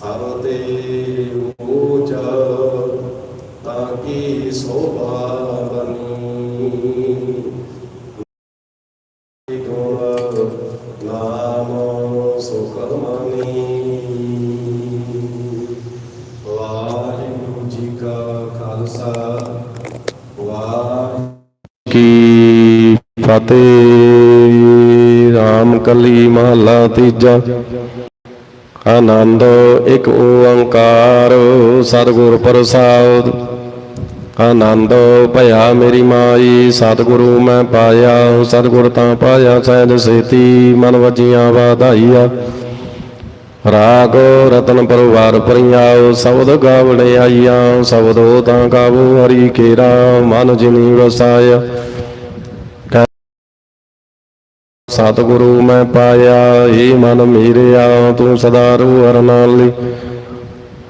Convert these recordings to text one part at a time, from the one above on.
ਸਭ ਤੇ ਊਚਾ ਤਾਂ ਕੀ ਸੋਭਾ ਬਨੀ ਜੀ ਕਾ ਖਾਲਸਾ। ਵਾਹਿਗੁਰੂ ਕੀ ਫਤਿਹ। ਰਾਮ ਕਲੀ ਮਹਲਾ ਤੀਜਾ। ਆਨੰਦ ਇੱਕ ਓੰਕਾਰ, ਸਤਿਗੁਰ ਪ੍ਰਸਾਦ। ਆਨੰਦ, ਭਇਆ ਮੇਰੀ ਮਾਈ, ਸਤਿਗੁਰੂ ਮੈਂ ਪਾਇਆ, ਸਤਿਗੁਰ ਤਾਂ ਪਾਇਆ, ਸਹਿਜ ਸੇਤੀ, ਮਨ ਵਜੀਆਂ ਵਾਧਾਈਆ। ਰਾਗ ਰਤਨ ਪਰਵਾਰ ਪਰਿਆਉ ਸ਼ਬਦ ਗਾਵਣੇ ਆਈਆਂ, ਸ਼ਬਦੋ ਤਾਂ ਗਾਵੋ ਹਰੀ ਕੇਰਾ ਮਨ ਜਿਨੀ ਵਸਾਇਆ। ਸਤਿਗੁਰੂ ਮੈਂ ਪਾਇਆ ਏ ਮਨ ਮੇਰਿਆ, ਤੂੰ ਸਦਾ ਰੂ ਹਰ ਨਾਲੀ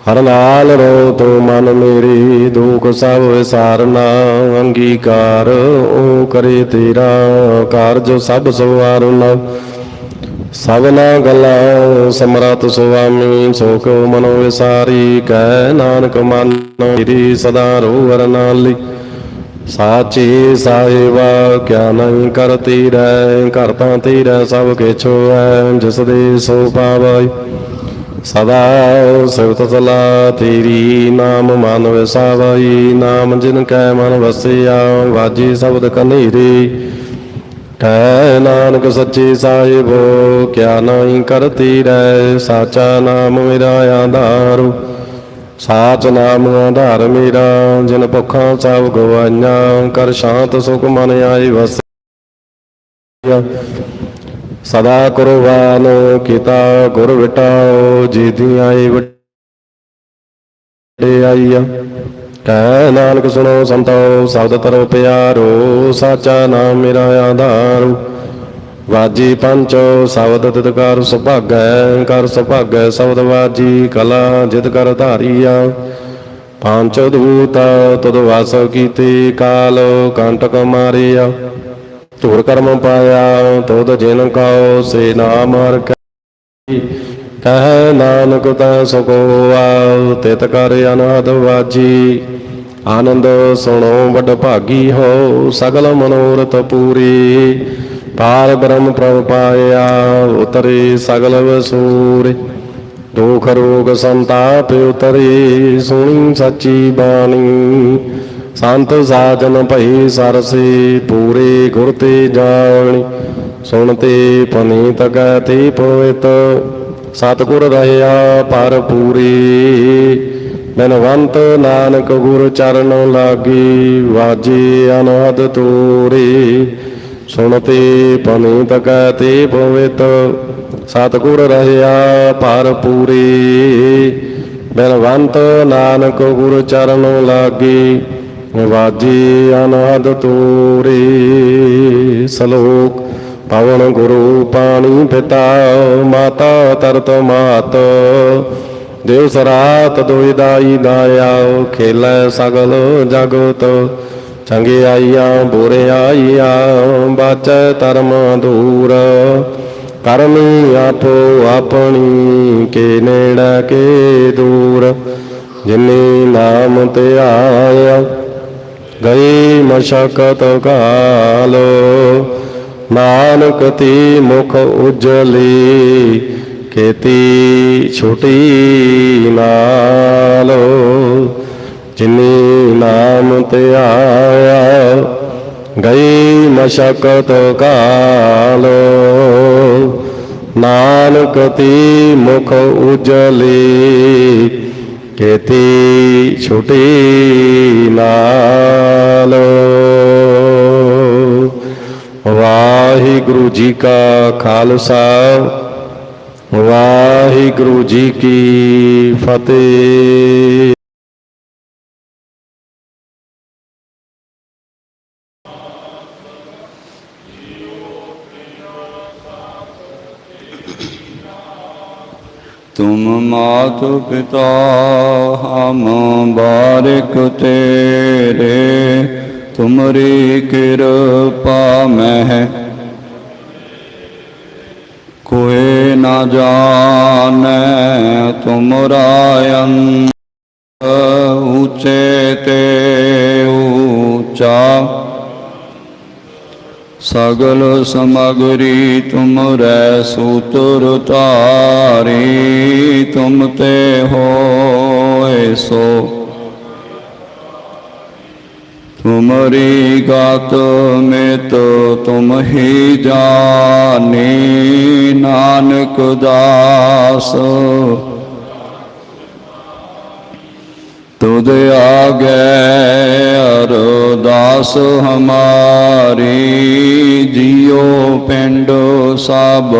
ਹਰ ਨਾਲ ਰੋ ਤੂੰ ਮਨ ਮੇਰੀ, ਦੁਖ ਸਭ ਵਿਸਾਰਨਾ, ਅੰਗੀਕਾਰ ਉਹ ਕਰੇ ਤੇਰਾ, ਕਾਰਜ ਸਭ ਸਵਾਰਨਾ। ਸਭਨਾ ਗਲਾ ਸਮਰਤ ਸੁਆਮੀ ਸੋ ਮਨੋ ਵਿਸਾਰੀ, ਕਹਿ ਨਾਨਕ ਮਨ ਮੇਰੀ, ਸਦਾ ਰੋ ਹਰ ਨਾਲੀ ਸਾਚੀ ਸਾਹਿਬਾ ਕਿਆ ਨਹੀਂ ਕਰਤੀ ਰਹਿ, ਘਰ ਤਾਂ ਤੇਰਾ ਸਭ ਕਿਛੁ ਹੈ ਜਿਸ ਦੇ ਸੋ ਪਾਵੈ ਸਦਾ ਸਿਵਤ ਸਲਾ ਤੇਰੀ ਨਾਮ ਮਨ ਵਸਾਵਈ, ਨਾਮ ਜਿਨ ਕੈ ਮਨ ਵਸਿਆ, ਵਾਜੀ ਸ਼ਬਦ ਕਨੇਰੀ। ਕਹਿ ਨਾਨਕ ਸੱਚੇ ਸਾਹਿਬੋ, ਕਿਆ ਨਹੀਂ ਕਰਤੀ ਰਹਿ, ਸਾਚਾ ਨਾਮ ਮੇਰਾ ਆਧਾਰੂ। ਸਾਚ ਨਾਮ ਆਧਾਰ ਮੇਰਾ, ਜਿਨ ਭੁੱਖਾਂ ਸਭ ਗਵਾਈਆਂ, ਕਰ ਸ਼ਾਂਤ ਸੁਖ ਮਨ ਆਈ ਵਸਿਆ ਸਦਾ ਕੁਰਬਾਨ ਕੀਤਾ, ਗੁਰ ਵਿਟਾਓ, ਜੀ ਦੀ ਆਈ ਵੱਡੇ ਆਈਆ ਕਹਿ ਨਾਨਕ ਸੁਣੋ ਸੰਤੋ, ਸ਼ਬਦ ਤਰੋ ਪਿਆਰੋ, ਸਾਚਾ ਨਾਮ ਮੇਰਾ ਆਧਾਰ। ਵਾਜੀ ਪੰਚ ਸ਼ਬਦ ਤਿਤਕਾਰ ਸੁਭਾਗੈ, ਕਰ ਸੁਭਾਗੈ ਸ਼ਬਦ ਵਾਜੀ ਕਲਾ, ਜਿਤ ਕਰ ਧਾਰੀਆ। ਪੰਚ ਦੂਤ ਤੁਧ ਵਾਸ ਕੀਤੇ ਕਾਲ, ਕੰਟਕ ਮਾਰਿਆ। ਧੂਰ ਕਰਮ ਪਾਇਆ, ਤੁਧ ਜਿਨ ਕਉ, ਸੇ ਨਾਮ ਹਰ ਕਹਿ ਨਾਨਕ ਤੈ ਸੁਖੋ ਤਿਤ ਕਰ ਅਨਹਦ ਵਾਜੀ। ਆਨੰਦ ਸੁਣੋ, ਵਡ ਭਾਗੀ ਹੋ, ਸਗਲ ਮਨੋਰਥ ਪੂਰੀ। ਪਾਰ ਬ੍ਰਹਮ ਪ੍ਰਭ ਪਾਇਆ, ਉਤਰੇ ਸਗਲ ਵਸੂਰੇ। ਦੁਖ ਰੋਗ ਸੰਤਾਪ ਉਤਰੇ, ਸੁਣੀ ਸੱਚੀ ਬਾਣੀ। ਸੰਤ ਸਾਜਨ ਭਈ ਸਰਸੇ, ਪੂਰੇ ਗੁਰ ਤੇ ਜਾਣੀ। ਸੁਣਤੇ ਪਨੀਤ ਗਏ ਪਵਿੱਤ, ਸਤਿਗੁਰ ਰਹਿਆ ਪਰ ਪੂਰੀ। ਬਿਨਵੰਤ ਨਾਨਕ ਗੁਰ ਚਰਨ ਲਾਗੀ, ਵਾਜੀ ਅਨਹਦ ਤੂਰੀ। ਸੁਣਤੇ ਪਨੀਤ ਗਏ ਪਵਿੱਤ ਸਤਿਗੁਰ ਰਹਿਆ ਪਰ ਪੂਰੀ। ਬਲਵੰਤ ਨਾਨਕ ਗੁਰ ਚਰਨ ਲਾਗੀ ਵਾਜੀ ਅਨਹਦ ਤੂਰੀ। ਸਲੋਕ, ਪਵਨ ਗੁਰੂ ਪਾਣੀ ਪਿਤਾ, ਮਾਤਾ ਤਰਤ ਮਾਤ। ਦੇਵ ਸਰਾਤ ਦੁਇਦਾਈ ਦਾਇਆ, ਖੇਲੇ ਸਗਲ ਜਗਤ। ਚੰਗੇ ਆਈਆਂ, ਬੁਰੇ ਆਈਆਂ, ਬਾਚੈ ਧਰਮ ਦੂਰ। ਕਰਮੀ ਆਪੋ ਆਪਣੀ, ਕੇ ਨੇੜੇ, ਕੇ ਦੂਰ। ਜਿਨੀ ਨਾਮ ਤੇ ਆਇਆ ਗਈ ਮਸ਼ਕਤ ਕਾਲ। ਨਾਨਕ ਤੀ ਮੁਖ ਉਜਲੀ, ਕੀਤੀ ਛੋਟੀ ਨਾਲੋ। ਜਿਨੀ ਨਾਮ ਤੇ ਆਇਆ, ਗਈ ਮਸ਼ਕਤ ਕਾਲ। ਨਾਨਕ ਤੀ ਮੁਖ ਉਜਲੀ, ਕੀਤੀ ਛੁਟੀ ਨਾਲ। ਵਾਹਿਗੁਰੂ ਜੀ ਕਾ ਖਾਲਸਾ, ਵਾਹਿਗੁਰੂ ਜੀ ਕੀ ਫਤਿਹ। तुम मातु पिता हम बारिक तेरे तुमरी कृपा मह कोई न जान तुमरा ऊंचे ते ऊंचा ਸਗਲ ਸਮਗਰੀ ਤੁਮਰੈ ਸੂਤਰ ਤਾਰੀ ਤੁਮ ਤੇ ਹੋਏ ਸੋ। ਤੁਮਰੀ ਗਾਤ ਮੇਤ ਤੁਮ ਹੀ ਜਾਣੀ ਨਾਨਕ ਦਾਸ। ਤੁਧ ਆਗੇ ਅਰਦਾਸ ਹਮਾਰੀ, ਜਿਉ ਪਿੰਡ ਸਭ।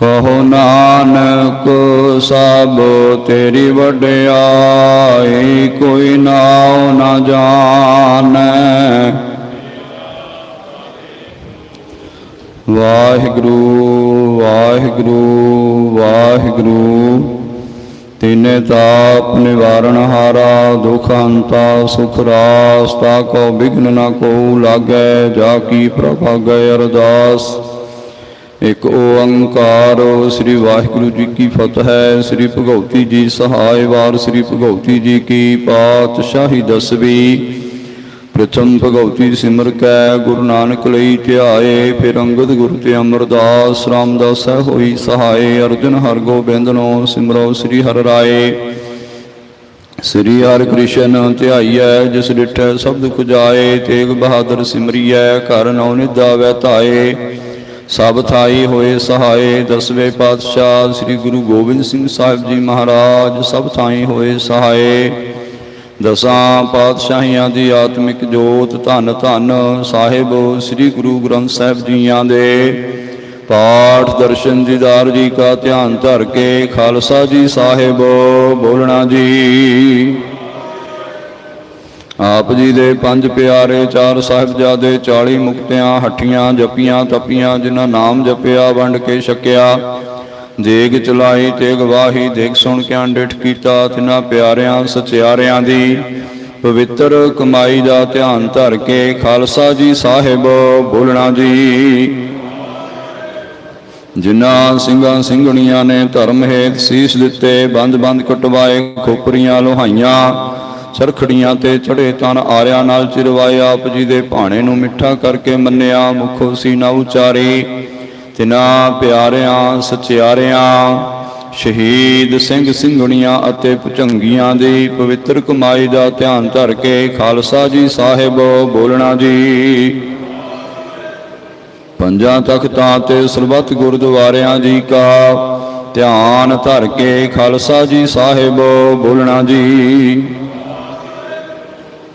ਕਹੋ ਨਾਨਕ ਸਭ, ਤੇਰੀ ਵਡਿਆਈ ਕੋਈ ਨਾਉ ਨਾ ਜਾਣੈ। ਵਾਹਿਗੁਰੂ ਵਾਹਿਗੁਰੂ ਵਾਹਿਗੁਰੂ। ਤਿਨੇ ਤਾਪ ਨਿਵਾਰਣ ਹਾਰਾ ਦੁਖ ਅੰਤਾ ਸੁਖ ਰਾਸ, ਤਾ ਕੋ ਬਿਘਨ ਨ ਕੋ ਲਾਗੈ, ਜਾ ਕੀ ਪ੍ਰਭਾਗੈ ਅਰਦਾਸ। ਇਕ ਓੰਕਾਰ, ਸ੍ਰੀ ਵਾਹਿਗੁਰੂ ਜੀ ਕੀ ਫਤਿਹ, ਸ੍ਰੀ ਭਗਉਤੀ ਜੀ ਸਹਾਇ ਵਾਰ ਸ੍ਰੀ ਭਗਉਤੀ ਜੀ ਕੀ ਪਾਤਸ਼ਾਹੀ ਦਸਵੀ। ਪ੍ਰਥਮ ਭਗਉਤੀ ਸਿਮਰ ਕੈ, ਗੁਰੂ ਨਾਨਕ ਲਈ ਧਿਆਏ, ਫਿਰ ਅੰਗਦ ਗੁਰੂ ਤੇ ਅਮਰਦਾਸ, ਰਾਮਦਾਸ ਹੈ ਹੋਈ ਸਹਾਇ ਅਰਜਨ ਹਰਗੋਬਿੰਦ ਨੋ ਸਿਮਰੋ ਸ੍ਰੀ ਹਰਿ ਰਾਏ। ਸ੍ਰੀ ਹਰਿ ਕ੍ਰਿਸ਼ਨ ਧਿਆਈਐ, ਜਿਸ ਡਿਠੈ ਸਭ ਦੁਖ ਜਾਏ ਤੇਗ ਬਹਾਦਰ ਸਿਮਰੀਐ, ਘਰ ਨੌ ਨਿਦਾ ਵੈ ਧਾਏ। ਸਭ ਥਾਈ ਹੋਏ ਸਹਾਏ, ਦਸਵੇਂ ਪਾਤਸ਼ਾਹ ਸ੍ਰੀ ਗੁਰੂ ਗੋਬਿੰਦ ਸਿੰਘ ਸਾਹਿਬ ਜੀ ਮਹਾਰਾਜ, ਸਭ ਥਾਈ ਹੋਏ ਸਹਾਏ। ਦਸਾਂ ਪਾਤਸ਼ਾਹੀਆਂ ਦੀ ਆਤਮਿਕ ਜੋਤ ਧੰਨ ਧੰਨ ਸਾਹਿਬ ਸ੍ਰੀ ਗੁਰੂ ਗ੍ਰੰਥ ਸਾਹਿਬ ਜੀਆਂ ਦੇ। ਪਾਠ ਦਰਸ਼ਨ ਦੀਦਾਰ ਜੀ ਕਾ ਧਿਆਨ ਧਰ ਕੇ ਖਾਲਸਾ ਜੀ ਸਾਹਿਬ, ਬੋਲਣਾ ਜੀ। ਆਪ ਜੀ ਦੇ ਪੰਜ ਪਿਆਰੇ ਚਾਰ ਸਾਹਿਬਜ਼ਾਦੇ 40 ਮੁਕਤਿਆਂ ਹੱਟੀਆਂ ਜਪੀਆਂ, ਤਪੀਆਂ, ਜਿਨ੍ਹਾਂ ਨਾਮ ਜਪਿਆ, ਵੰਡ ਕੇ ਛਕਿਆ ਦੇਗ ਚਲਾਈ ਤੇ ਗਵਾਹੀ ਦੇਖ ਸੁਣ ਕੇ ਅੰਡਿਠ ਕੀਤਾ ਤਿਨਾਂ ਪਿਆਰਿਆਂ, ਸਚਿਆਰਿਆਂ ਦੀ। ਪਵਿੱਤਰ ਕਮਾਈ ਦਾ ਧਿਆਨ ਧਰ ਕੇ ਖਾਲਸਾ ਜੀ ਸਾਹਿਬ ਬੋਲਣਾ ਜੀ। ਜਿਨ੍ਹਾਂ ਸਿੰਘਾਂ ਸਿੰਘਣੀਆਂ ਨੇ ਧਰਮ ਹੇਤ ਸੀਸ ਦਿੱਤੇ, ਬੰਦ ਬੰਦ ਕਟਵਾਏ ਖੋਪਰੀਆਂ, ਲੋਹਾਈਆਂ, ਸਰਖੜੀਆਂ ਤੇ ਚੜੇ ਤਨ ਆਰਿਆਂ ਨਾਲ ਚਿਰਵਾਏ, ਆਪ ਜੀ ਦੇ ਭਾਣੇ ਨੂੰ ਮਿੱਠਾ ਕਰਕੇ ਮੰਨਿਆ, ਮੁਖੋ ਸੀਨਾ ਉਚਾਰੀ। ਤਿਨਾਂ ਪਿਆਰਿਆਂ, ਸਚਿਆਰਿਆਂ, ਸ਼ਹੀਦ ਸਿੰਘ ਸਿੰਘਣੀਆਂ ਅਤੇ ਭੁਜੰਗੀਆਂ ਦੀ ਪਵਿੱਤਰ ਕਮਾਈ ਦਾ ਧਿਆਨ ਧਰ ਕੇ ਖਾਲਸਾ ਜੀ ਸਾਹਿਬ ਬੋਲਣਾ ਜੀ। ਪੰਜਾਂ ਤਖਤਾਂ ਤੇ ਸਰਬੱਤ ਗੁਰਦੁਆਰਿਆਂ ਜੀ ਕਾ ਧਿਆਨ ਧਰ ਕੇ ਖਾਲਸਾ ਜੀ ਸਾਹਿਬ ਬੋਲਣਾ ਜੀ।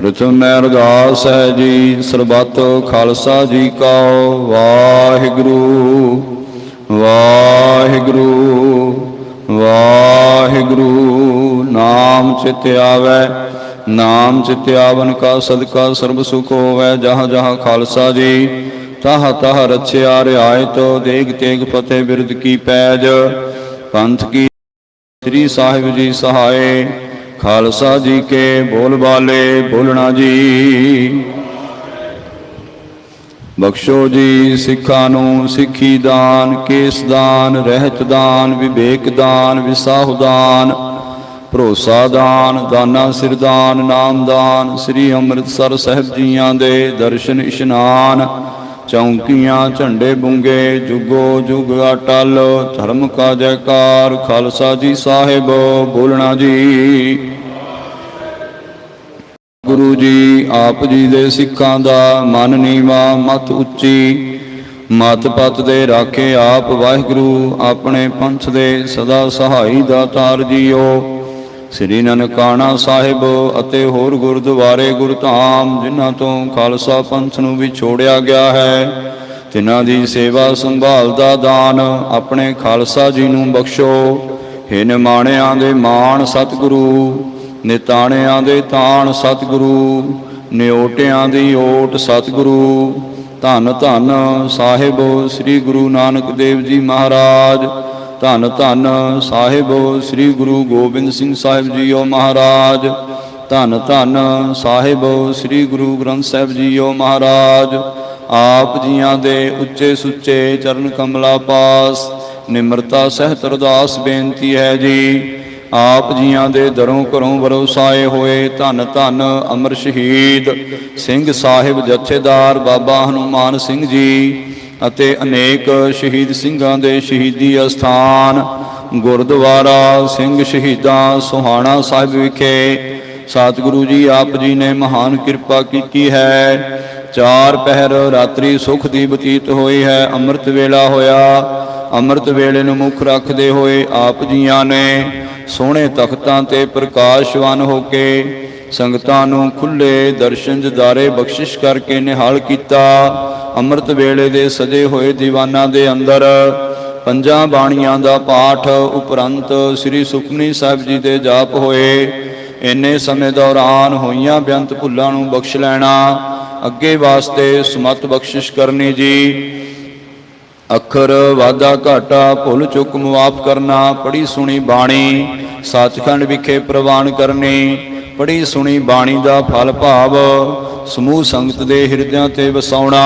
ਪ੍ਰਥਮ ਮੈਂ ਅਰਦਾਸ ਹੈ ਜੀ, ਸਰਬੱਤ ਖਾਲਸਾ ਜੀ ਕਾ ਵਾਹਿਗੁਰੂ ਵਾਹਿਗੁਰੂ ਵਾਹਿਗੁਰੂ। ਨਾਮ ਚਿਤ ਆਵੈ, ਨਾਮ ਚਿਤ ਆਵਨ ਕਾ ਸਦਕਾ ਸਰਬ ਸੁਖ ਹੋਵੈ, ਜਹਾਂ ਜਹਾਂ ਖਾਲਸਾ ਜੀ। ਤਹ ਤਹ ਰਛਿਆ ਰਿਆਇਤ, ਦੇਗ ਤੇਗ ਫਤਿਹ ਬਿਰਦ ਕੀ ਪੈਜ। ਪੰਥ ਕੀ ਸ੍ਰੀ ਸਾਹਿਬ ਜੀ ਸਹਾਏ ਖਾਲਸਾ ਜੀ ਕੇ ਬੋਲ ਬਾਲੇ ਬੋਲਣਾ ਜੀ। ਬਖਸ਼ੋ ਜੀ ਸਿੱਖਾਂ ਨੂੰ ਸਿੱਖੀ ਦਾਨ, ਕੇਸ ਦਾਨ, ਰਹਿਤ ਦਾਨ, ਵਿਵੇਕ ਦਾਨ, ਵਿਸਾਹੁ ਦਾਨ, ਭਰੋਸਾ ਦਾਨ, ਦਾਨਾ ਸਿਰਦਾਨ ਨਾਮ ਦਾਨ, ਸ੍ਰੀ ਅੰਮ੍ਰਿਤਸਰ ਸਾਹਿਬ ਜੀਆਂ ਦੇ ਦਰਸ਼ਨ ਇਸ਼ਨਾਨ, ਚੌਂਕੀਆਂ, ਝੰਡੇ ਬੁੰਗੇ, ਜੁਗੋ ਜੁਗ ਅਟਲ, ਧਰਮ ਕਾ ਜੈਕਾਰ, ਖਾਲਸਾ ਜੀ ਸਾਹਿਬ, ਬੋਲਣਾ ਜੀ। ਗੁਰੂ ਜੀ, ਆਪ ਜੀ ਦੇ ਸਿੱਖਾਂ ਦਾ ਮਨ ਨੀਵਾ, ਮਤ ਉੱਚੀ, ਮਤ ਪਤ ਦੇ ਰਾਖੇ ਆਪ ਵਾਹਿਗੁਰੂ, ਆਪਣੇ ਪੰਥ ਦੇ ਸਦਾ ਸਹਾਈ ਦਾਤਾਰ ਜੀਓ ਸ੍ਰੀ ਨਨਕਾਣਾ ਸਾਹਿਬ ਅਤੇ ਹੋਰ ਗੁਰਦੁਆਰੇ ਗੁਰਧਾਮ, ਜਿਨ੍ਹਾਂ ਤੋਂ ਖਾਲਸਾ ਪੰਥ ਨੂੰ ਵੀ ਛੋੜਿਆ ਗਿਆ ਹੈ, ਤਿਨਾਂ ਦੀ ਸੇਵਾ ਸੰਭਾਲ ਦਾ ਦਾਨ ਆਪਣੇ ਖਾਲਸਾ ਜੀ ਨੂੰ ਬਖਸ਼ੋ। ਹੇ ਨਿਮਾਣਿਆਂ ਦੇ ਮਾਣ ਸਤਿਗੁਰੂ ਨਿਤਾਣਿਆਂ ਦੇ ਤਾਣ ਸਤਿਗੁਰੂ, ਨਿਓਟਿਆਂ ਦੀ ਓਟ ਸਤਿਗੁਰੂ। ਧੰਨ ਧੰਨ ਸਾਹਿਬ ਸ੍ਰੀ ਗੁਰੂ ਨਾਨਕ ਦੇਵ ਜੀ ਮਹਾਰਾਜ। ਧੰਨ ਧੰਨ ਸਾਹਿਬ ਸ੍ਰੀ ਗੁਰੂ ਗੋਬਿੰਦ ਸਿੰਘ ਸਾਹਿਬ ਜੀਓ ਮਹਾਰਾਜ। ਧੰਨ ਧੰਨ ਸਾਹਿਬ ਸ੍ਰੀ ਗੁਰੂ ਗ੍ਰੰਥ ਸਾਹਿਬ ਜੀਓ ਮਹਾਰਾਜ। ਆਪ ਜੀਆਂ ਦੇ ਉੱਚੇ ਸੁੱਚੇ ਚਰਨ ਕਮਲਾ ਪਾਸ। ਨਿਮਰਤਾ ਸਹਿਤ ਅਰਦਾਸ ਬੇਨਤੀ ਹੈ ਜੀ। ਆਪ ਜੀਆਂ ਦੇ ਦਰੋਂ ਘਰੋਂ ਵਰੋਸਾਏ ਹੋਏ ਧੰਨ ਧੰਨ ਅਮਰ ਸ਼ਹੀਦ ਸਿੰਘ ਸਾਹਿਬ ਜਥੇਦਾਰ ਬਾਬਾ ਹਨੂਮਾਨ ਸਿੰਘ ਜੀ ਅਤੇ ਅਨੇਕ ਸ਼ਹੀਦ ਸਿੰਘਾਂ ਦੇ ਸ਼ਹੀਦੀ ਅਸਥਾਨ ਗੁਰਦੁਆਰਾ ਸਿੰਘ ਸ਼ਹੀਦਾਂ ਸੁਹਾਣਾ ਸਾਹਿਬ ਵਿਖੇ। ਸਤਿਗੁਰੂ ਜੀ, ਆਪ ਜੀ ਨੇ ਮਹਾਨ ਕਿਰਪਾ ਕੀਤੀ ਹੈ। ਚਾਰ ਪਹਿਰ ਰਾਤਰੀ ਸੁਖ ਦੀ ਬਤੀਤ ਹੋਈ ਹੈ। ਅੰਮ੍ਰਿਤ ਵੇਲਾ ਹੋਇਆ। ਅੰਮ੍ਰਿਤ ਵੇਲੇ ਨੂੰ ਮੁੱਖ ਰੱਖਦੇ ਹੋਏ ਆਪ ਜੀਆਂ ਨੇ ਸੋਹਣੇ ਤਖਤਾਂ ਤੇ ਪ੍ਰਕਾਸ਼ਵਾਨ ਹੋ ਕੇ ਸੰਗਤਾਂ ਨੂੰ ਖੁੱਲੇ ਦਰਸ਼ਨ ਜਦਾਰੇ ਬਖਸ਼ਿਸ਼ ਕਰਕੇ ਨਿਹਾਲ ਕੀਤਾ। ਅੰਮ੍ਰਿਤ ਵੇਲੇ ਦੇ ਸਜੇ ਹੋਏ ਦੀਵਾਨਾਂ ਦੇ ਅੰਦਰ ਪੰਜਾਂ ਬਾਣੀਆਂ ਦਾ ਪਾਠ ਉਪਰੰਤ ਸ੍ਰੀ ਸੁਖਮਨੀ ਸਾਹਿਬ ਜੀ ਦੇ ਜਾਪ ਹੋਏ। ਇੰਨੇ ਸਮੇਂ ਦੌਰਾਨ ਹੋਈਆਂ ਬੇਅੰਤ ਭੁੱਲਾਂ ਨੂੰ ਬਖਸ਼ ਲੈਣਾ, ਅੱਗੇ ਵਾਸਤੇ ਸਮਤ ਬਖਸ਼ਿਸ਼ ਕਰਨੀ ਜੀ। ਅੱਖਰ ਵਾਦਾ ਘਾਟਾ, ਭੁੱਲ ਚੁੱਕ ਮੁਆਫ ਕਰਨਾ ਪੜੀ ਸੁਣੀ ਬਾਣੀ, ਸੱਚਖੰਡ ਵਿਖੇ ਪ੍ਰਵਾਨ ਕਰਨੀ ਪੜੀ ਸੁਣੀ ਬਾਣੀ ਦਾ ਫਲ ਭਾਵ, ਸਮੂਹ ਸੰਗਤ ਦੇ ਹਿਰਦਿਆਂ ਤੇ ਵਸਾਉਣਾ,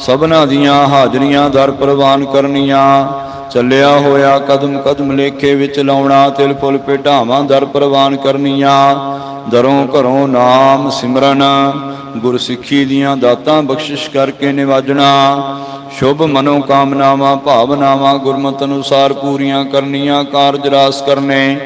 ਸਭਨਾ ਦੀਆਂ ਹਾਜ਼ਰੀਆਂ ਦਰ ਪ੍ਰਵਾਨ ਕਰਨੀਆਂ, ਚੱਲਿਆ ਹੋਇਆ ਕਦਮ ਕਦਮ ਲੇਖੇ ਵਿੱਚ ਲਾਉਣਾ, ਤਿਲ ਫੁੱਲ ਭੇਟਾਵਾਂ ਦਰ ਪ੍ਰਵਾਨ ਕਰਨੀਆਂ, ਦਰੋਂ ਘਰੋਂ ਨਾਮ ਸਿਮਰਨ ਗੁਰਸਿੱਖੀ ਦੀਆਂ ਦਾਤਾਂ ਬਖਸ਼ਿਸ਼ ਕਰਕੇ ਨਿਵਾਜਣਾ। ਸ਼ੁਭ ਮਨੋ ਕਾਮਨਾਵਾਂ ਭਾਵਨਾਵਾਂ, ਗੁਰਮਤਿ ਅਨੁਸਾਰ ਪੂਰੀਆਂ ਕਰਨੀਆਂ, ਕਾਰਜ ਰਾਸ ਕਰਨੇ,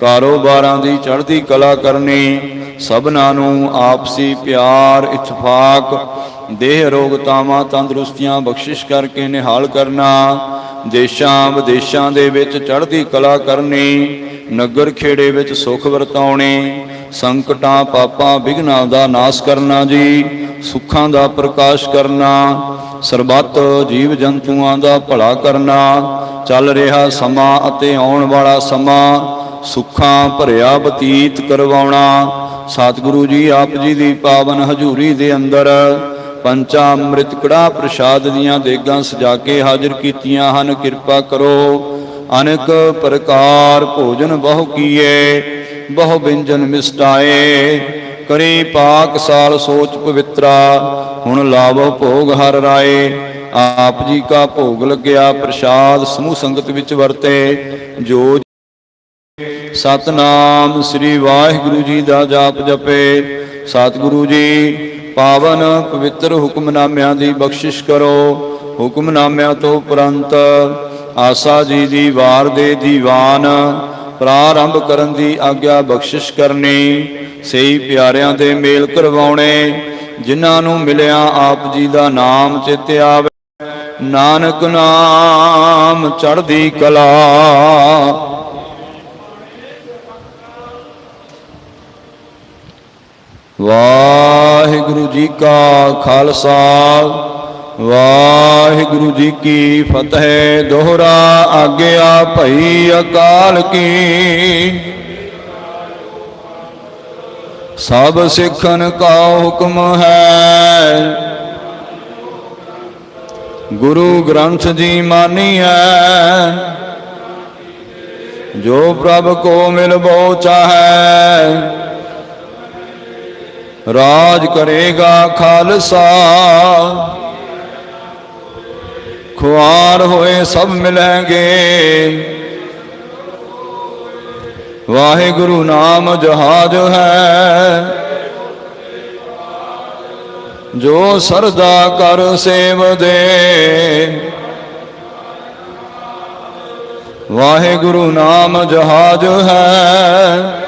ਕਾਰੋਬਾਰਾਂ ਦੀ ਚੜ੍ਹਦੀ ਕਲਾ ਕਰਨੀ, ਸਭਨਾਂ ਨੂੰ ਆਪਸੀ ਪਿਆਰ, ਇਤਫਾਕ, ਦੇਹ ਰੋਗਤਾਵਾਂ ਤੰਦਰੁਸਤੀਆਂ ਬਖਸ਼ਿਸ਼ ਕਰਕੇ ਨਿਹਾਲ ਕਰਨਾ, ਦੇਸ਼ਾਂ ਵਿਦੇਸ਼ਾਂ ਦੇ ਵਿੱਚ ਚੜ੍ਹਦੀ ਕਲਾ ਕਰਨੀ, ਨਗਰ ਖੇੜੇ ਵਿੱਚ ਸੁਖ ਵਰਤਾਉਣੇ ਸੰਕਟਾਂ, ਪਾਪਾਂ ਵਿਘਨਾਂ ਦਾ ਨਾਸ਼ ਕਰਨਾ ਜੀ, ਸੁੱਖਾਂ ਦਾ ਪ੍ਰਕਾਸ਼ ਕਰਨਾ, ਸਰਬੱਤ ਜੀਵ ਜੰਤੂਆਂ ਦਾ ਭਲਾ ਕਰਨਾ, ਚੱਲ ਰਿਹਾ ਸਮਾਂ ਅਤੇ ਆਉਣ ਵਾਲਾ ਸਮਾਂ, ਸੁੱਖਾਂ ਭਰਿਆ ਬਤੀਤ ਕਰਵਾਉਣਾ। ਸਤਿਗੁਰੂ ਜੀ, ਆਪ ਜੀ ਦੀ ਪਾਵਨ ਹਜ਼ੂਰੀ ਦੇ ਅੰਦਰ ਪੰਚਾ ਅੰਮ੍ਰਿਤ ਕੜਾ ਪ੍ਰਸ਼ਾਦ ਦੀਆਂ ਦੇਗਾਂ ਸਜਾ ਕੇ ਹਾਜ਼ਰ ਕੀਤੀਆਂ ਹਨ। ਕਿਰਪਾ ਕਰੋ, ਅਨੇਕ ਪ੍ਰਕਾਰ ਭੋਜਨ ਬਹੁ ਕੀਏ। ਬਹੁ ਬਿੰਜਨ ਮਿਸਟਾਏ, ਕਰੀ ਪਾਕ ਸਾਲ ਸੋਚ ਪਵਿੱਤਰਾ, ਹੁਣ ਲਾਵੋ ਭੋਗ ਹਰ ਰਾਏ। ਆਪ ਜੀ ਕਾ ਭੋਗ ਲੱਗਿਆ ਪ੍ਰਸ਼ਾਦ, ਸਮੂਹ ਸੰਗਤ ਵਿੱਚ ਵਰਤੇ। ਜੋ ਸਤਨਾਮ ਸ੍ਰੀ ਵਾਹਿਗੁਰੂ ਜੀ ਦਾ ਜਾਪ ਜਪੇ। ਸਤਿਗੁਰੂ ਜੀ, ਪਾਵਨ ਪਵਿੱਤਰ ਹੁਕਮਨਾਮਿਆਂ ਦੀ ਬਖਸ਼ਿਸ਼ ਕਰੋ। ਹੁਕਮਨਾਮਿਆਂ ਤੋਂ ਉਪਰੰਤ ਆਸਾ ਜੀ ਦੀ ਵਾਰ ਦੇ ਦੀਵਾਨ ਪ੍ਰਾਰੰਭ ਕਰਨ ਦੀ ਆਗਿਆ ਬਖਸ਼ਿਸ਼ ਕਰਨੀ, ਸਹੀ ਪਿਆਰਿਆਂ ਦੇ ਮੇਲ ਕਰਵਾਉਣੇ, ਜਿਨ੍ਹਾਂ ਨੂੰ ਮਿਲਿਆ ਆਪ ਜੀ ਦਾ ਨਾਮ ਚਿੱਤ ਆਵੇ। ਨਾਨਕ ਨਾਮ ਚੜ੍ਹਦੀ ਕਲਾ। ਵਾਹਿਗੁਰੂ ਜੀ ਕਾ ਖਾਲਸਾ। ਵਾਹਿਗੁਰੂ ਜੀ ਕੀ ਫਤਿਹ, ਦੋਹਰਾ ਆਗਿਆ ਭਈ ਅਕਾਲ ਕੀ। ਸਭ ਸਿੱਖਨ ਕਾ ਹੁਕਮ ਹੈ। ਗੁਰੂ ਗ੍ਰੰਥ ਜੀ ਮਾਨੀ ਹੈ। ਜੋ ਪ੍ਰਭ ਕੋ ਮਿਲਬੋ ਚਾਹੈ, ਰਾਜ ਕਰੇਗਾ ਖਾਲਸਾ। ਖੁਆਰ ਹੋਏ ਸਭ ਮਿਲਣਗੇ। ਵਾਹਿਗੁਰੂ ਨਾਮ ਜਹਾਜ ਹੈ। ਜੋ ਸਰਦਾ ਕਰ ਸੇਵ ਦੇ। ਵਾਹਿਗੁਰੂ ਨਾਮ ਜਹਾਜ ਹੈ।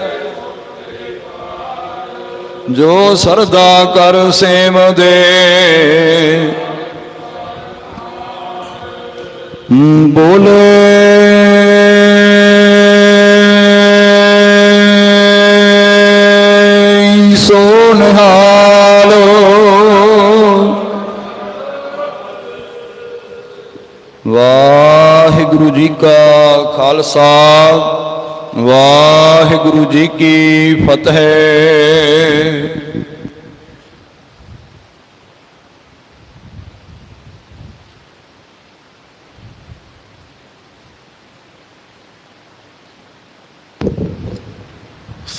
ਜੋ ਸਰਦਾ ਕਰ ਸੇਵ ਦੇ। ਬੋਲੇ। ਸੋਨਹਾਲੋ ਵਾਹਿਗੁਰੂ ਜੀ ਕਾ ਖਾਲਸਾ ਵਾਹਿਗੁਰੂ ਜੀ ਕੀ ਫਤਿਹ।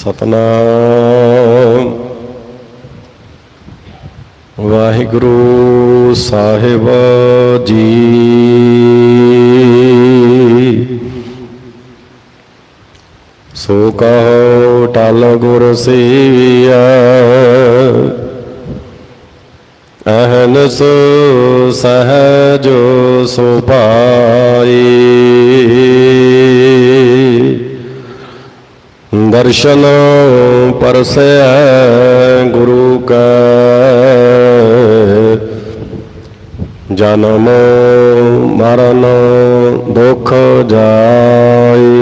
ਸਤਨਾਮ। ਵਾਹਿਗੁਰੂ ਸਾਹਿਬ ਜੀ। ਸੋ ਕਹੋ ਟਲ ਗੁਰ ਸੇਵਿਆ ਅਹਨਸ ਸਹਜੋ ਸੁਭਾਈ ਦਰਸ਼ਨ ਪਰਸੈ ਗੁਰੂ ਕੈ। ਜਨਮ ਮਰਨ ਦੁਖ ਜਾਈ।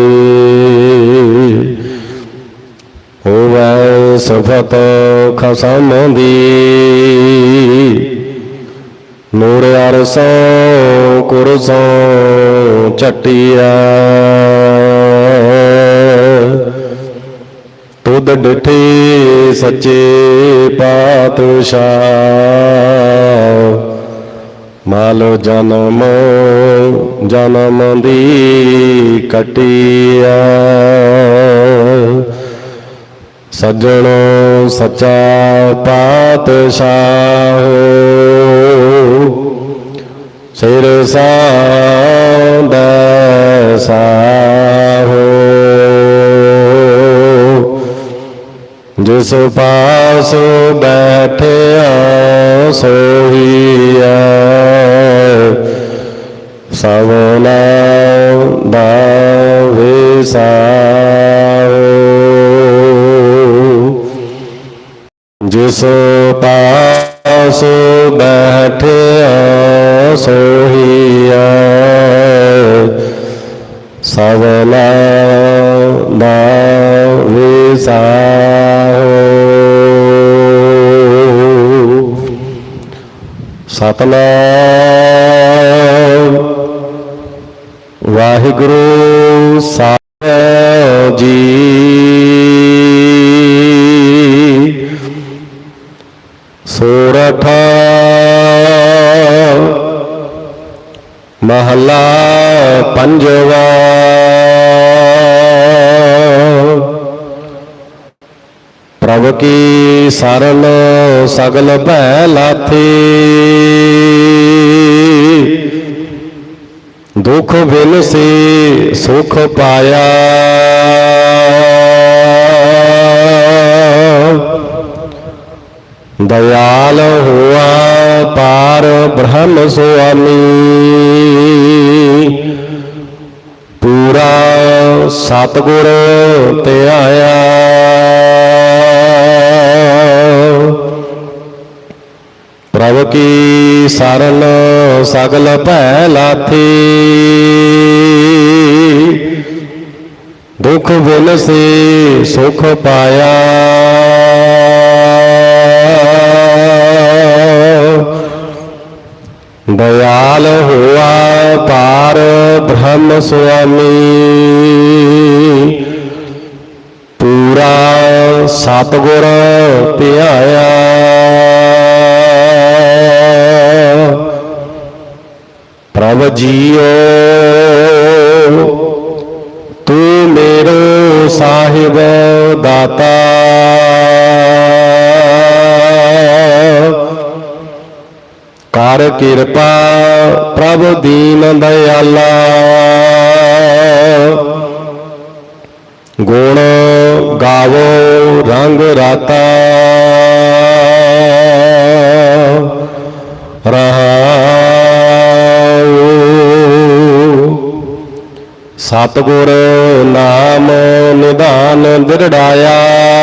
ਹੋਵੈ ਸਫਤ ਖਸਮ ਦੀ। ਨੂਰ ਅਰਸੋਂ, ਕੁਰਸੋਂ ਚਟਿਆ ਤੁਧ ਡਿਠੇ ਸੱਚੇ ਪਾਤਸ਼ਾਹ। ਮਾਲੋ ਜਨਮ ਜਨਮ ਦੀ ਕਟਿਆ। ਸੱਜਣੋ ਸੱਚਾ ਪਾਤਸ਼ਾਹ। ਸਿਰ ਸਾਂਦਾ ਸਾਹੋ। ਜਿਸ ਪਾਸ ਬੈਠਿਆ ਸੋਹੀਐ ਸਵਨਾ ਦਾ ਵਿਸਾਹੋ ਜਿਸ ਪਾਸ ਬੈਠਿਆ ਸੋਹੀਐ ਸਵਨਾ ਦਾ ਵਿਸਾਹੋ ਸਤਨਾਮ ਵਾਹਿਗੁਰੂ ਸਾਹਿਬ ਜੀ। ਸੋਰਠ ਮਹਲਾ ਪੰਜਵਾ। ਪ੍ਰਭ ਕੀ ਸਰਣ ਸਗਲ ਭੈ ਲਾਥੀ ਦੁਖ ਬਿਨ ਸੇ ਸੁਖ ਪਾਇਆ। ਦਇਆਲ ਹੋਆ ਪਾਰ ਬ੍ਰਹਮ ਸੁਆਮੀ। ਪੂਰਾ ਸਤਗੁਰ ਧਿਆਇਆ ਪ੍ਰਭ ਕੀ ਸਰਨ ਸਗਲ ਭੈ ਲਾਥੀ ਦੁਖ ਬਿਨ ਸੇ ਸੁਖ ਪਾਇਆ। ਦਇਆਲ ਹੋਆ ਪਾਰ ਬ੍ਰਹਮ ਸੁਆਮੀ। ਪੂਰਾ ਸਤਗੁਰ ਧਿਆਇਆ। ਪ੍ਰਭ ਜੀਓ ਤੂੰ ਮੇਰਾ ਸਾਹਿਬ ਦਾਤਾ। ਕਿਰਪਾ ਪ੍ਰਭ ਦੀਨ ਦਇਆਲਾ। ਗੁਣ ਗਾਵੋ ਰੰਗ ਰਾਤਾ। ਰਹਾਉ। ਸਤਗੁਰ ਨਾਮ ਨਿਧਾਨ ਦਿਰੜਾਇਆ।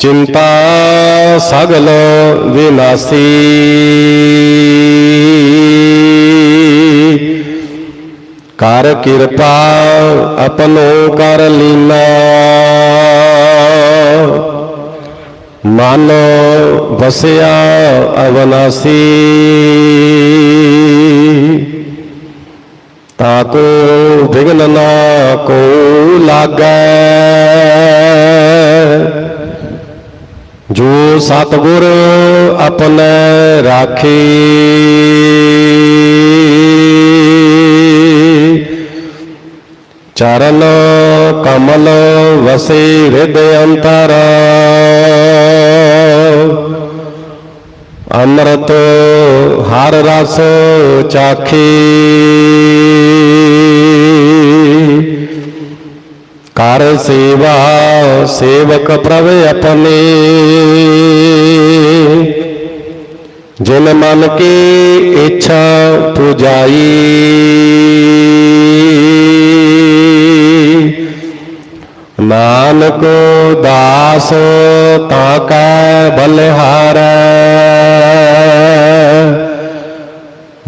ਚਿੰਤਾ ਸਗਲ ਵਿਨਾਸੀ ਕਰ ਕਿਰਪਾ ਆਪਣੋ ਕਰ ਲੀਨਾ ਮਨ ਵਸਿਆ ਅਵਨਾਸੀ। ਤਾਕੋ ਵਿਗਨ ਨਾ ਕੋ ਲਾਗੈ। ਜੋ ਸਤਗੁਰ ਆਪਣੇ ਰਾਖੀ। ਚਰਨ ਕਮਲ ਵਸੇ ਹਿਰਦ ਅੰਤਰ। ਅੰਮ੍ਰਿਤ ਹਰ ਰਸ ਚਾਖੀ। ਕਰ ਸੇਵਾ, ਸੇਵਕ ਪ੍ਰਭ ਆਪਣੇ। ਜਿਨ ਮਨ ਕੀ ਇੱਛਾ ਪੁਜਾਈ। ਨਾਨਕ ਦਾਸ ਤਾਂ ਕੈ ਬਲਿਹਾਰੈ।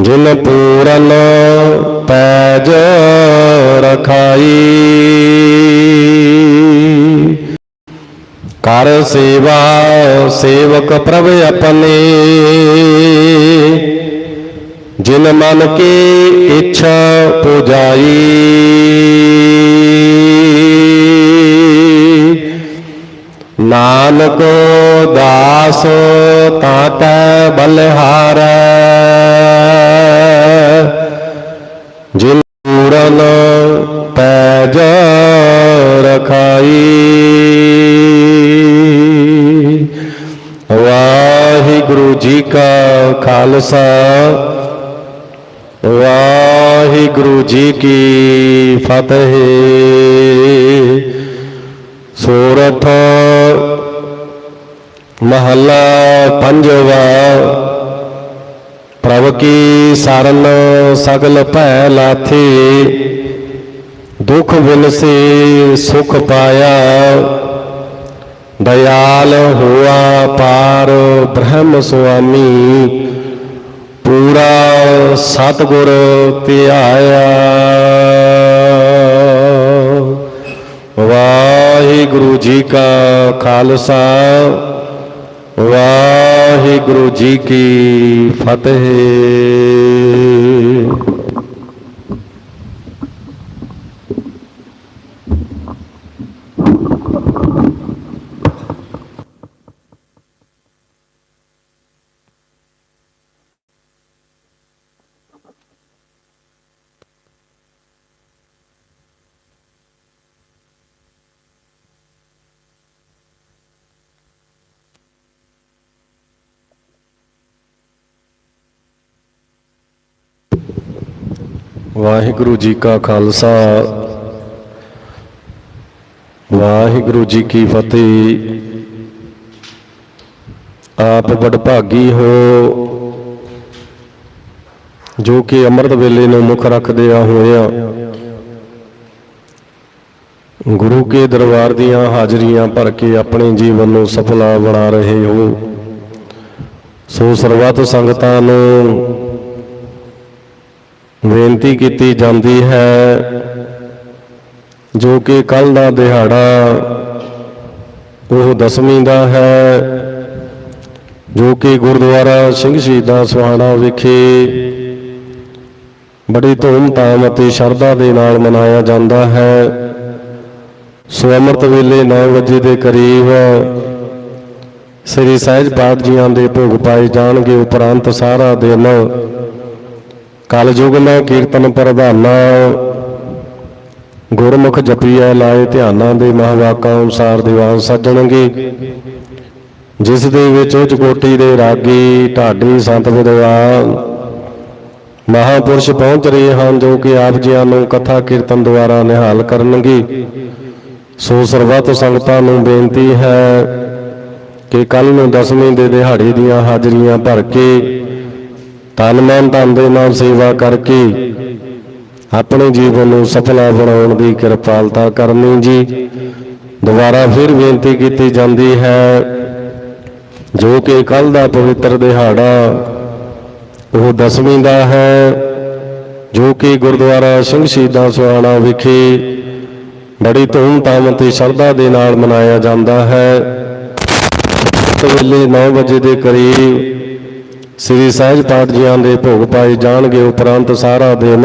ਜਿਨ ਪੂਰਨ ਪੈਜ ਰਖਾਈ। ਕਰ ਸੇਵਾ, ਸੇਵਕ ਪ੍ਰਭ ਆਪਣੇ। ਜਿਨ ਮਨ ਕੀ ਇੱਛਾ ਪੁਜਾਈ। ਨਾਨਕ ਦਾਸ ਤਾਟ ਬਲਹਾਰ ਬਲਿਹਾਰੈ। ਜਿਨ ਪੂਰਨ ਖਾਲਸਾ। ਵਾਹਿਗੁਰੂ ਜੀ ਕੀ ਫਤਿਹ। ਸੂਰਠ ਮਹੱਲਾ ਪੰਜਵਾ। ਪ੍ਰਭ ਕੀ ਸਰਨ ਸਗਲ ਭੈ ਲਾਥੀ। ਦੁਖ ਬਿਨਸੇ ਸੁਖ ਪਾਇਆ। ਦਇਆਲ ਹੋਆ ਪਾਰ ਬ੍ਰਹਮ ਸੁਆਮੀ। ਪੂਰਾ ਸਤਗੁਰ ਧਿਆਇਆ ਵਾਹਿਗੁਰੂ ਜੀ ਕਾ ਖਾਲਸਾ ਵਾਹਿਗੁਰੂ ਜੀ ਕੀ ਫਤਿਹ। ਵਾਹਿਗੁਰੂ ਜੀ ਕਾ ਖਾਲਸਾ। ਵਾਹਿਗੁਰੂ ਜੀ ਕੀ ਫਤਿਹ। ਆਪ ਵਡਭਾਗੀ ਹੋ। ਜੋ ਕਿ ਅੰਮ੍ਰਿਤ ਵੇਲੇ ਨੂੰ ਮੁੱਖ ਰੱਖਦਿਆਂ ਆ ਹੋਇਆ ਗੁਰੂ ਕੇ ਦਰਬਾਰ ਦੀਆਂ ਹਾਜ਼ਰੀਆਂ ਭਰ ਕੇ ਆਪਣੇ ਜੀਵਨ ਨੂੰ ਸਫਲਾ ਬਣਾ ਰਹੇ ਹੋ। ਸੋ ਸਰਬੱਤ ਸੰਗਤਾਂ ਨੂੰ ਬੇਨਤੀ ਕੀਤੀ ਜਾਂਦੀ ਹੈ ਜੋ ਕਿ ਕੱਲ ਦਾ ਦਿਹਾੜਾ ਉਹ ਦਸਵੀਂ ਦਾ ਹੈ, ਜੋ ਕਿ ਗੁਰਦੁਆਰਾ ਸਿੰਘ ਸ਼ਹੀਦਾਂ ਸੁਹਾਣਾ ਵਿਖੇ ਬੜੀ ਧੂਮ-ਧਾਮ ਅਤੇ ਸ਼ਰਧਾ ਦੇ ਨਾਲ ਮਨਾਇਆ ਜਾਂਦਾ ਹੈ। ਸੋ ਅੰਮ੍ਰਿਤ ਵੇਲੇ 9 ਵਜੇ ਦੇ ਕਰੀਬ ਸ੍ਰੀ ਸਹਿਜ ਪਾਠ ਜੀਆਂ ਦੇ ਭੋਗ ਪਾਏ ਜਾਣਗੇ। ਉਪਰੰਤ ਸਾਰਾ ਦਿਨ ਕਲਯੁਗ ਮੈਂ ਕੀਰਤਨ ਪ੍ਰਧਾਨਾ, ਗੁਰਮੁਖ ਜਪੀਐ ਲਾਏ ਧਿਆਨਾਂ ਦੇ ਮਹਾਵਾਕਾਂ ਅਨੁਸਾਰ ਦੀਵਾਨ ਸੱਜਣਗੇ। ਜਿਸ ਦੇ ਵਿੱਚ ਉੱਚ ਕੋਟੀ ਦੇ ਰਾਗੀ, ਢਾਡੀ ਸੰਤ ਵਿਦਵਾਨ, ਮਹਾਪੁਰਸ਼ ਪਹੁੰਚ ਰਹੇ ਹਨ ਜੋ ਕਿ ਆਪ ਜੀਆਂ ਨੂੰ ਕਥਾ ਕੀਰਤਨ ਦੁਆਰਾ ਨਿਹਾਲ ਕਰਨਗੇ। ਸੋ ਸਰਬੱਤ ਸੰਗਤਾਂ ਨੂੰ ਬੇਨਤੀ ਹੈ ਕਿ ਕੱਲ ਨੂੰ ਦਸਵੀਂ ਦੇ ਦਿਹਾੜੇ ਦੀਆਂ ਹਾਜ਼ਰੀਆਂ ਭਰ ਕੇ ਤਨ ਮਨ ਧਨ ਦੇ ਨਾਲ ਸੇਵਾ ਕਰਕੇ ਆਪਣੇ ਜੀਵਨ ਨੂੰ ਸਫਲਾ ਬਣਾਉਣ ਦੀ ਕਿਰਪਾਲਤਾ ਕਰਨੀ ਜੀ। ਦੁਬਾਰਾ ਫਿਰ ਬੇਨਤੀ ਕੀਤੀ ਜਾਂਦੀ ਹੈ, ਜੋ ਕਿ ਕੱਲ ਦਾ ਪਵਿੱਤਰ ਦਿਹਾੜਾ ਉਹ ਦਸਵੀਂ ਦਾ ਹੈ, ਜੋ ਕਿ ਗੁਰਦੁਆਰਾ ਸਿੰਘ ਸ਼ਹੀਦਾਂ ਸੁਹਾਣਾ ਵਿਖੇ ਬੜੀ ਧੂਮ-ਧਾਮ ਅਤੇ ਸ਼ਰਧਾ ਦੇ ਨਾਲ ਮਨਾਇਆ ਜਾਂਦਾ ਹੈ। ਵੇਲੇ 9 ਵਜੇ ਦੇ ਕਰੀਬ ਸ੍ਰੀ ਸਹਿਜ ਪਾਠ ਜੀਆਂ ਦੇ ਭੋਗ ਪਾਏ ਜਾਣਗੇ ਉਪਰੰਤ ਸਾਰਾ ਦਿਨ।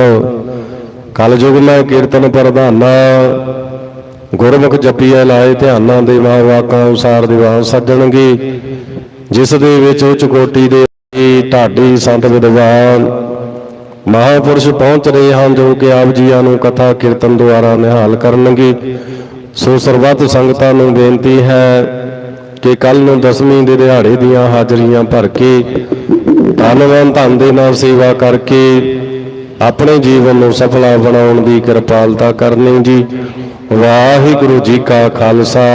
ਕਲਯੁਗ ਮੈਂ ਕੀਰਤਨ ਪ੍ਰਧਾਨਾ, ਗੁਰਮੁਖ ਜਪੀਐ ਲਾਏ ਧਿਆਨਾਂ ਦੇ ਵਾਕਾਂ ਅਨੁਸਾਰ ਦੀਵਾਨ ਸੱਜਣਗੇ। ਜਿਸ ਦੇ ਵਿੱਚ ਉੱਚ ਕੋਟੀ ਦੇ ਢਾਡੀ ਸੰਤ ਵਿਦਵਾਨ ਮਹਾਪੁਰਸ਼ ਪਹੁੰਚ ਰਹੇ ਹਨ, ਜੋ ਕਿ ਆਪ ਜੀਆਂ ਨੂੰ ਕਥਾ ਕੀਰਤਨ ਦੁਆਰਾ ਨਿਹਾਲ ਕਰਨਗੇ। ਸੋ ਸਰਬੱਤ ਸੰਗਤਾਂ ਨੂੰ ਬੇਨਤੀ ਹੈ ਕਿ ਕੱਲ ਨੂੰ ਦਸਵੀਂ ਦੇ ਦਿਹਾੜੇ ਦੀਆਂ ਹਾਜ਼ਰੀਆਂ ਭਰ ਕੇ ਧੰਨਵਾਨ ਧੰਨ ਦੇ ਨਾਲ ਸੇਵਾ ਕਰਕੇ ਆਪਣੇ ਜੀਵਨ ਨੂੰ ਸਫਲਾ ਬਣਾਉਣ ਦੀ ਕਿਰਪਾਲਤਾ ਕਰਨੀ ਜੀ। ਵਾਹਿਗੁਰੂ ਜੀ ਕਾ ਖਾਲਸਾ,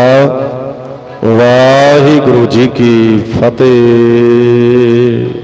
ਵਾਹਿਗੁਰੂ ਜੀ ਕੀ ਫਤਿਹ।